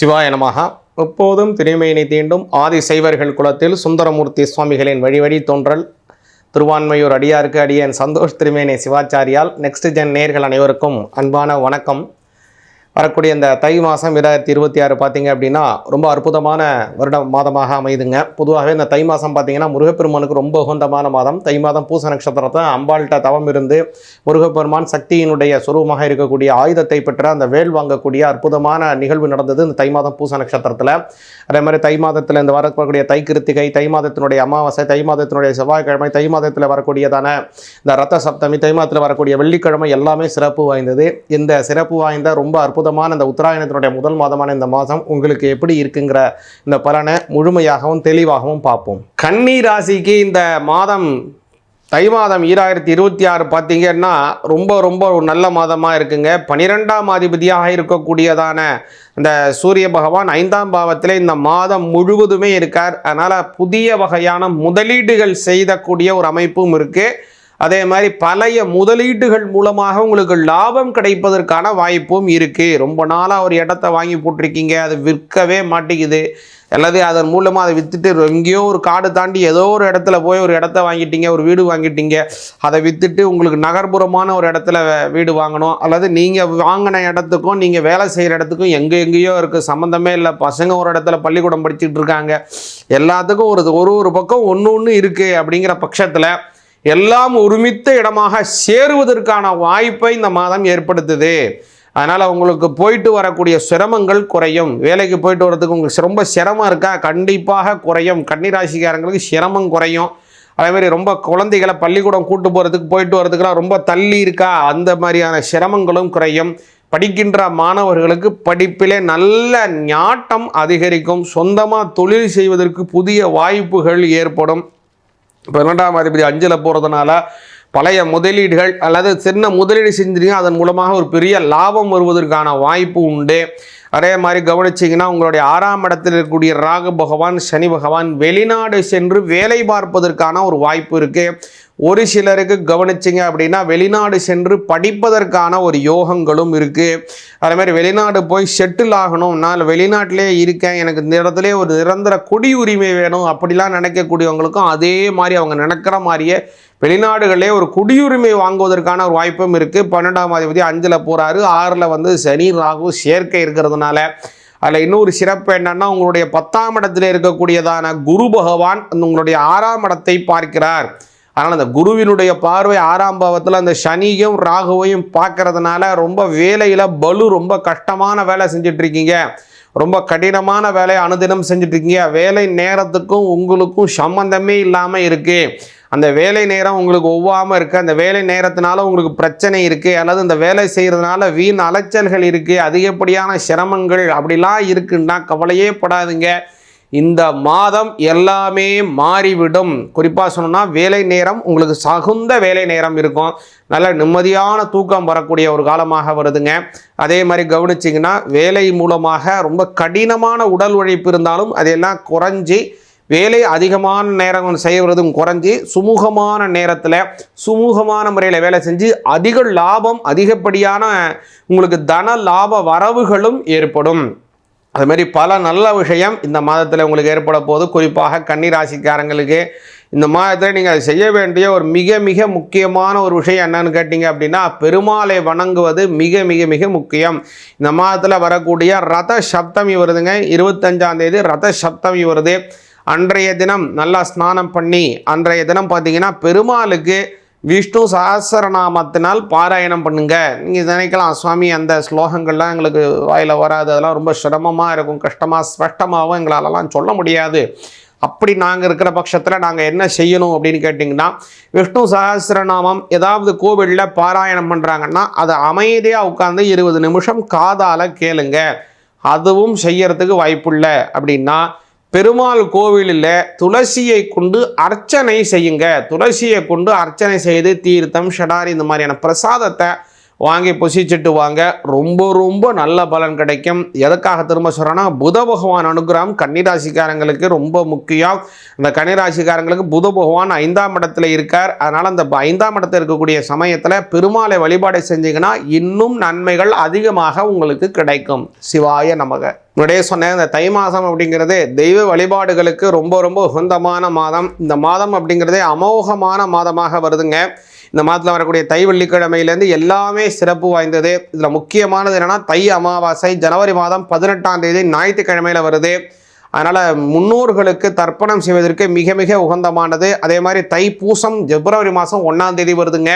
சிவாய எப்போதும் திருமையினை தீண்டும் ஆதி சைவர்கள் குலத்தில் சுந்தரமூர்த்தி சுவாமிகளின் வழிவழி தோன்றல். திருவான்மையூர் அடியாருக்கு அடியன் சந்தோஷ் திருமேனி சிவாச்சாரியால். நெக்ஸ்ட் ஜென் நேர்கள் அனைவருக்கும் அன்பான வணக்கம். வரக்கூடிய இந்த தை மாதம் இரண்டாயிரத்தி இருபத்தி ஆறு பார்த்தீங்க அப்படின்னா ரொம்ப அற்புதமான வருட மாதமாக அமைதுங்க பொதுவாகவே இந்த தை மாதம் பார்த்தீங்கன்னா முருகப்பெருமானுக்கு ரொம்ப உகந்தமான மாதம். தை மாதம் பூச நட்சத்திரத்தை அம்பாள்கிட்ட தவம் இருந்து முருகப்பெருமான் சக்தியினுடைய சுரூபமாக இருக்கக்கூடிய ஆயுதத்தை பெற்ற அந்த வேல் வாங்கக்கூடிய அற்புதமான நிகழ்வு நடந்தது இந்த தை மாதம் பூச நட்சத்திரத்தில். அதே மாதிரி தை மாதத்தில் இந்த வரக்கூடிய தை கிருத்திகை தை மாதத்தினுடைய அமாவாசை தை மாதத்தினுடைய செவ்வாய்க்கிழமை தை மாதத்தில் வரக்கூடியதான இந்த ரத்த சப்தமி தை மாதத்தில் வரக்கூடிய வெள்ளிக்கிழமை எல்லாமே சிறப்பு வாய்ந்தது. இந்த சிறப்பு வாய்ந்த ரொம்ப அற்புதமான இந்த உத்தராயணத்தினுடைய முதல் மாதமான இந்த மாதம் உங்களுக்கு எப்படி இருக்குங்கிற இந்த பலனை முழுமையாகவும் தெளிவாகவும் பார்ப்போம். கன்னி ராசிக்கு இந்த மாதம் தை மாதம் ஈராயிரத்தி இருபத்தி ஆறு பார்த்தீங்கன்னா ரொம்ப ரொம்ப ஒரு நல்ல மாதமாக இருக்குங்க. பனிரெண்டாம் அதிபதியாக இருக்கக்கூடியதான இந்த சூரிய பகவான் ஐந்தாம் பாவத்தில் இந்த மாதம் முழுவதுமே இருக்கார். அதனால் புதிய வகையான முதலீடுகள் செய்தக்கூடிய ஒரு அமைப்பும் இருக்குது அதே மாதிரி பழைய முதலீடுகள் மூலமாக உங்களுக்கு லாபம் கிடைப்பதற்கான வாய்ப்பும் இருக்குது ரொம்ப நாளாக ஒரு இடத்த வாங்கி போட்டிருக்கீங்க. அது விற்கவே மாட்டேங்குது. அல்லது அதன் மூலமாக அதை விற்றுட்டு எங்கேயோ ஒரு காடு தாண்டி ஏதோ ஒரு இடத்துல போய் ஒரு இடத்த வாங்கிட்டீங்க ஒரு வீடு வாங்கிட்டீங்க. அதை விற்றுட்டு உங்களுக்கு நகர்ப்புறமான ஒரு இடத்துல வீடு வாங்கணும். அல்லது நீங்கள் வாங்கின இடத்துக்கும் நீங்கள் வேலை செய்கிற இடத்துக்கும் எங்கே எங்கேயோ இருக்குது சம்மந்தமே இல்லை. பசங்க ஒரு இடத்துல பள்ளிக்கூடம் படிச்சுட்டு இருக்காங்க. எல்லாத்துக்கும் ஒரு ஒரு ஒரு பக்கம் ஒன்று ஒன்று இருக்குது அப்படிங்கிற பட்சத்தில் எல்லாம் ஒருமித்த இடமாக சேருவதற்கான வாய்ப்பை இந்த மாதம் ஏற்படுத்துது. அதனால் உங்களுக்கு போயிட்டு வரக்கூடிய சிரமங்கள் குறையும். வேலைக்கு போயிட்டு வரதுக்கு உங்களுக்கு ரொம்ப சிரமம் இருக்கா? கண்டிப்பாக குறையும். கன்னிராசிக்காரங்களுக்கு சிரமம் குறையும். அதேமாதிரி ரொம்ப குழந்தைகளை பள்ளிக்கூடம் கூட்டு போகிறதுக்கு போயிட்டு வரதுக்குலாம் ரொம்ப தள்ளி இருக்கா? அந்த மாதிரியான சிரமங்களும் குறையும். படிக்கின்ற மாணவர்களுக்கு படிப்பிலே நல்ல ஞாட்டம் அதிகரிக்கும். சொந்தமாக தொழில் செய்வதற்கு புதிய வாய்ப்புகள் ஏற்படும். பன்னெண்டாம் அதிபதி அஞ்சில் போகிறதுனால பழைய முதலீடுகள் அல்லது சின்ன முதலீடு செஞ்சீங்க அதன் மூலமாக ஒரு பெரிய லாபம் வருவதற்கான வாய்ப்பு உண்டு. அதே மாதிரி கவனிச்சிங்கன்னா உங்களுடைய ஆறாம் இடத்தில் இருக்கக்கூடிய ராகு பகவான் சனி பகவான் வெளிநாடு சென்று வேலை பார்ப்பதற்கான ஒரு வாய்ப்பு இருக்குது ஒரு சிலருக்கு கவனிச்சிங்க அப்படின்னா வெளிநாடு சென்று படிப்பதற்கான ஒரு யோகங்களும் இருக்குது அதே மாதிரி வெளிநாடு போய் செட்டில் ஆகணும். நான் வெளிநாட்டிலே இருக்கேன். எனக்கு இந்த இடத்துல ஒரு நிரந்தர குடியுரிமை வேணும் அப்படிலாம் நினைக்கக்கூடியவங்களுக்கும் அதே மாதிரி அவங்க நினைக்கிற மாதிரியே வெளிநாடுகளிலே ஒரு குடியுரிமை வாங்குவதற்கான ஒரு வாய்ப்பும் இருக்குது பன்னெண்டாம் அதிபதி அஞ்சில் போகிறாரு ஆறில் வந்து சனி ராகு சேர்க்கை இருக்கிறதுனால அதில் இன்னொரு சிறப்பு என்னென்னா உங்களுடைய பத்தாம் இடத்துல இருக்கக்கூடியதான குரு பகவான் அந்த உங்களுடைய ஆறாம் இடத்தை பார்க்கிறார். ஆனால் அந்த குருவினுடைய பார்வை ஆறாம் பாவத்தில் அந்த சனியும் ராகுவையும் பார்க்கறதுனால ரொம்ப வேலையில் பலு ரொம்ப கஷ்டமான வேலை செஞ்சுட்டு இருக்கீங்க ரொம்ப கடினமான வேலையை அனுதினம் செஞ்சுட்டு இருக்கீங்க வேலை நேரத்துக்கும் உங்களுக்கும் சம்மந்தமே இல்லாமல் இருக்குது அந்த வேலை நேரம் உங்களுக்கு ஒவ்வாமல் இருக்குது அந்த வேலை நேரத்தினால உங்களுக்கு பிரச்சனை இருக்குது அல்லது அந்த வேலை செய்கிறதுனால வீண் அலைச்சல்கள் இருக்குது அதிகப்படியான சிரமங்கள் அப்படிலாம் இருக்குன்னா கவலையே படாதுங்க. இந்த மாதம் எல்லாமே மாறிவிடும். குறிப்பாக சொன்னோம்னா வேலை நேரம் உங்களுக்கு சகுந்த வேலை நேரம் இருக்கும். நல்ல நிம்மதியான தூக்கம் வரக்கூடிய ஒரு காலமாக வருதுங்க. அதே மாதிரி கவனிச்சிங்கன்னா வேலை மூலமாக ரொம்ப கடினமான உடல் உழைப்பு இருந்தாலும் அதெல்லாம் குறைஞ்சி வேலை அதிகமான நேரம் செய்வதும் குறைஞ்சி சுமூகமான நேரத்தில் சுமூகமான முறையில் வேலை செஞ்சு அதிக லாபம் அதிகப்படியான உங்களுக்கு தன லாப வரவுகளும் ஏற்படும். அது மாதிரி பல நல்ல விஷயம் இந்த மாதத்தில் உங்களுக்கு ஏற்பட போது குறிப்பாக கன்னிராசிக்காரங்களுக்கு இந்த மாதத்தில் நீங்கள் அதை செய்ய வேண்டிய ஒரு மிக மிக முக்கியமான ஒரு விஷயம் என்னன்னு கேட்டிங்க அப்படின்னா பெருமாளை வணங்குவது மிக மிக மிக முக்கியம். இந்த மாதத்தில் வரக்கூடிய ரத சப்தமி வருதுங்க. இருபத்தஞ்சாந்தேதி ரத சப்தமி வருது. அன்றைய தினம் நல்லா ஸ்நானம் பண்ணி அன்றைய தினம் பார்த்தீங்கன்னா பெருமாளுக்கு விஷ்ணு சஹஸ்ரநாமத்தினால் பாராயணம் பண்ணுங்க. நீங்கள் நினைக்கலாம் சுவாமி அந்த ஸ்லோகங்கள்லாம் எங்களுக்கு வாயில் வராது. அதெல்லாம் ரொம்ப சிரமமாக இருக்கும் கஷ்டமாக ஸ்பஷ்டமாகவும் எங்களாலலாம் சொல்ல முடியாது. அப்படி நாங்கள் இருக்கிற பட்சத்தில் நாங்கள் என்ன செய்யணும் அப்படின்னு கேட்டிங்கன்னா விஷ்ணு சஹஸ்ரநாமம் ஏதாவது கோவிலில் பாராயணம் பண்ணுறாங்கன்னா அதை அமைதியாக உட்காந்து இருபது நிமிஷம் காதால் கேளுங்க. அதுவும் செய்யறதுக்கு வாய்ப்புள்ள அப்படின்னா பெருமாள் கோவிலில் துளசியை கொண்டு அர்ச்சனை செய்யுங்க. துளசியை கொண்டு அர்ச்சனை செய்து தீர்த்தம் ஷடாரி இந்த மாதிரியான பிரசாதத்தை வாங்கி புசிச்சுட்டு வாங்க. ரொம்ப ரொம்ப நல்ல பலன் கிடைக்கும். எதுக்காக திரும்ப சொல்கிறேன்னா புத பகவான் அனுகிரகம் கன்னிராசிக்காரங்களுக்கு ரொம்ப முக்கியம். இந்த கன்னிராசிக்காரங்களுக்கு புத பகவான் ஐந்தாம் இடத்துல இருக்கார். அதனால் அந்த ப- ஐந்தாம் இடத்துல இருக்கக்கூடிய சமயத்தில் பெருமாளை வழிபாடு செஞ்சீங்கன்னா இன்னும் நன்மைகள் அதிகமாக உங்களுக்கு கிடைக்கும். சிவாய நமக. முன்னாடியே சொன்னேன் இந்த தை மாதம் அப்படிங்கிறது தெய்வ வழிபாடுகளுக்கு ரொம்ப ரொம்ப உகந்தமான மாதம். இந்த மாதம் அப்படிங்கிறதே அமோகமான மாதமாக வருதுங்க. இந்த மாதத்தில் வரக்கூடிய தை வெள்ளிக்கிழமையிலேருந்து எல்லாமே சிறப்பு வாய்ந்தது. இதில் முக்கியமானது என்னென்னா தை அமாவாசை ஜனவரி மாதம் பதினெட்டாம் தேதி ஞாயிற்றுக்கிழமையில் வருது. அதனால் முன்னோர்களுக்கு தர்ப்பணம் செய்வதற்கு மிக மிக உகந்தமானது. அதே மாதிரி தைப்பூசம் பிப்ரவரி மாதம் ஒன்றாம் தேதி வருதுங்க.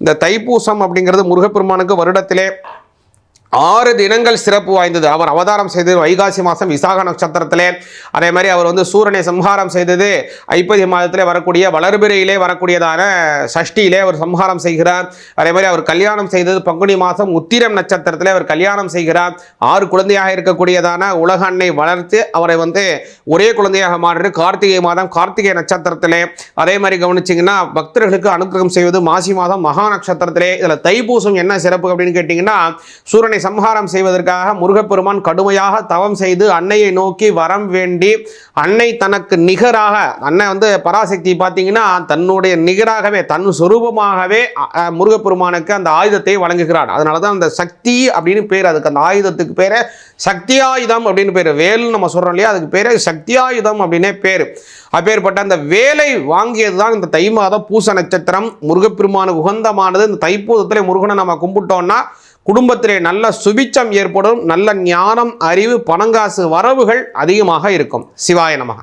இந்த தைப்பூசம் அப்படிங்கிறது முருகப்பெருமானுக்கு வருடத்திலே ஆறு தினங்கள் சிறப்பு வாய்ந்தது. அவர் அவதாரம் செய்தது வைகாசி மாதம் விசாக நட்சத்திரத்திலே அதே மாதிரி அவர் வந்து சூரனை சம்ஹாரம் செய்தது ஐப்பதி மாதத்திலே வரக்கூடிய வளர்பிறையிலே வரக்கூடியதான சஷ்டியிலே அவர் சம்ஹாரம் செய்கிறார். அதே மாதிரி அவர் கல்யாணம் செய்தது பங்குனி மாதம் உத்திரம் நட்சத்திரத்திலே அவர் கல்யாணம் செய்கிறார். ஆறு குழந்தையாக இருக்கக்கூடியதான உலக அன்னை வளர்த்து அவரை வந்து ஒரே குழந்தையாக மாற்றி கார்த்திகை மாதம் கார்த்திகை நட்சத்திரத்திலே அதே மாதிரி கவனிச்சிங்கன்னா பக்தர்களுக்கு அனுகிரகம் செய்வது மாசி மாதம் மகா நட்சத்திரத்திலே. இதில் தைப்பூசம் என்ன சிறப்பு அப்படின்னு கேட்டிங்கன்னா சூரனை சம்ஹாரம் செய்வதற்காக முருகப்பெருமான் கடுமையாக தவம் செய்து அன்னையை நோக்கி வரம் வேண்டி அன்னை தனக்கு நிகராக அன்னை வந்து பராசக்தி பார்த்தீங்கன்னா தன்னுடைய நிகராகவே தன் சொரூபமாகவே முருகப்பெருமானுக்கு அந்த ஆயுதத்தை வழங்குகிறார் அதனால தான் அந்த சக்தி அப்படின்னு பேர் அதுக்கு அந்த ஆயுதத்துக்கு பேர் சக்தியாயுதம் அப்படின்னு பேர். வேல்னு நம்ம சொல்கிறோம் இல்லையா? அதுக்கு பேர் சக்தியாயுதம் அப்படின்னே பேர். அப்பேற்பட்ட அந்த வேலை வாங்கியது தான் இந்த தை மாதம் பூச நட்சத்திரம். முருகப்பெருமானுக்கு உகந்தமானது. இந்த தைப்பூதத்தில் முருகனை நம்ம கும்பிட்டோம்னா குடும்பத்திலே நல்ல சுபிச்சம் ஏற்படும் நல்ல ஞானம் அறிவு பணங்காசு வரவுகள் அதிகமாக இருக்கும். சிவாய நமக.